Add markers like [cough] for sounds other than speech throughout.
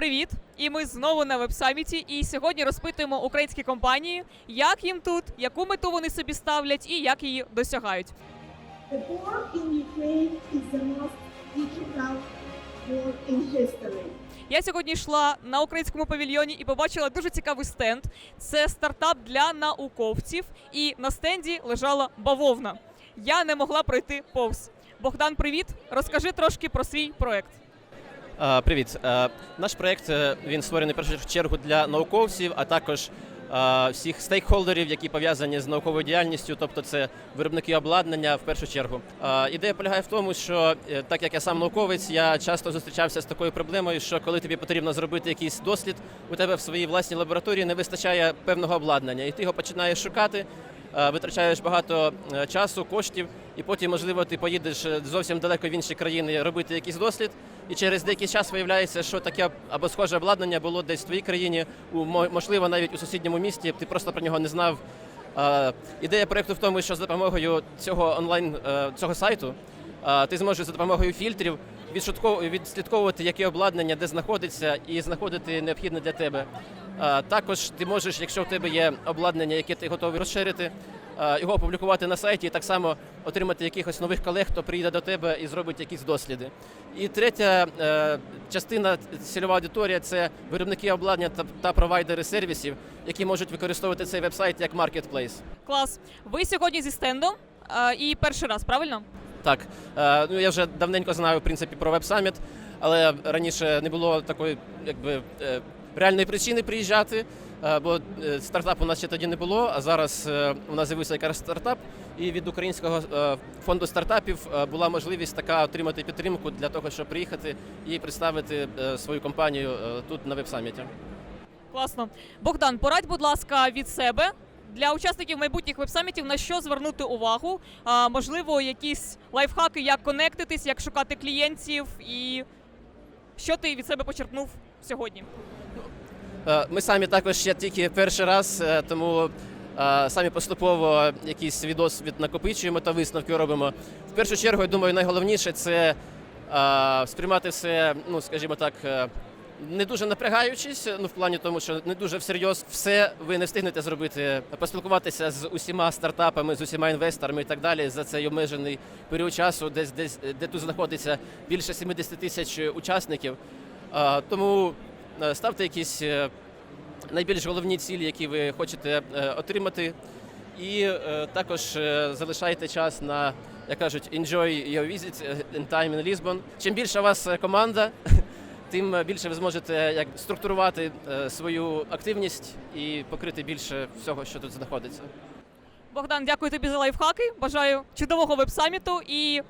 Привіт! І ми знову на веб-саміті. І сьогодні розпитуємо українські компанії, як їм тут, яку мету вони собі ставлять і як її досягають. The war in Ukraine is the most difficult war in history. Я сьогодні йшла на українському павільйоні і побачила дуже цікавий стенд. Це стартап для науковців, і на стенді лежала бавовна. Я не могла пройти повз. Богдан, привіт! Розкажи трошки про свій проект. А, Привіт. Е, Наш проект е, він створений в першу чергу для науковців, а також е, всіх стейкхолдерів, які пов'язані з науковою діяльністю, тобто це виробники обладнання в першу чергу. Е, Ідея полягає в тому, що е, так як я сам науковець, я часто зустрічався з такою проблемою, що коли тобі потрібно зробити якийсь дослід, у тебе в своїй власній лабораторії не вистачає певного обладнання, і ти його починаєш шукати. е, Витрачаєш багато е, часу, коштів, і потім, можливо, ти поїдеш е, зовсім далеко в інші країни робити якийсь дослід, і через деякий час виявляється, що таке або схоже обладнання було десь в твоїй країні, у можливо, навіть у сусідньому місті. Ти просто про нього не знав. Ідея проекту в тому, що за допомогою цього онлайн е, цього сайту ти зможеш за допомогою фільтрів відслідковувати, яке обладнання де знаходиться, і знаходити необхідне для тебе. Також ти можеш, якщо в тебе є обладнання, яке ти готовий розширити, його опублікувати на сайті і так само отримати якихось нових колег, хто приїде до тебе і зробить якісь досліди. І третя е, частина цільова аудиторія це виробники обладнання та, провайдери сервісів, які можуть використовувати цей вебсайт як маркетплейс. Клас. Ви сьогодні зі стендом е, і перший раз, правильно? Так, е, ну я вже давненько знаю в принципі про веб-саміт, але раніше не було такої якби е, реальної причини приїжджати, е, бо е, стартапу у нас ще тоді не було. А зараз е, у нас з'явився якраз стартап, і від українського е, фонду стартапів е, була можливість така отримати підтримку для того, щоб приїхати і представити е, свою компанію е, тут на веб-саміті. Класно. Богдан, порадь, будь ласка, від себе для учасників майбутніх веб-самітів на що звернути увагу. А, можливо, якісь лайфхаки, як конектитись, як шукати клієнтів, і що ти від себе почерпнув сьогодні? Е, Ми самі також ще тільки перший раз, е, тому е, самі поступово якийсь свій досвід накопичуємо та висновки робимо. В першу чергу, я думаю, найголовніше це сприймати все, ну скажімо так. Не дуже напрягаючись, ну в плані тому, що не дуже всерйоз все ви не встигнете зробити, поспілкуватися з усіма стартапами, з усіма інвесторами і так далі за цей обмежений період часу, десь десь де тут знаходиться більше 70 тисяч учасників. Тому ставте якісь е, найбільш головні цілі, які ви хочете е, отримати, і е, також е, залишайте час на, як кажуть, enjoy your visit е, in time in Lisbon. Чим більша у вас е, команда, [laughs] тим е, більше ви зможете як структурувати е, свою активність і покрити більше всього, що тут знаходиться. Богдан, дякую тобі за лайфхаки. Бажаю чудового веб-саміту і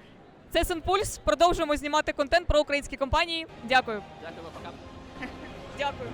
це Сенпульс. Продовжуємо знімати контент про українські компанії. Дякую. Дякую. Дякую.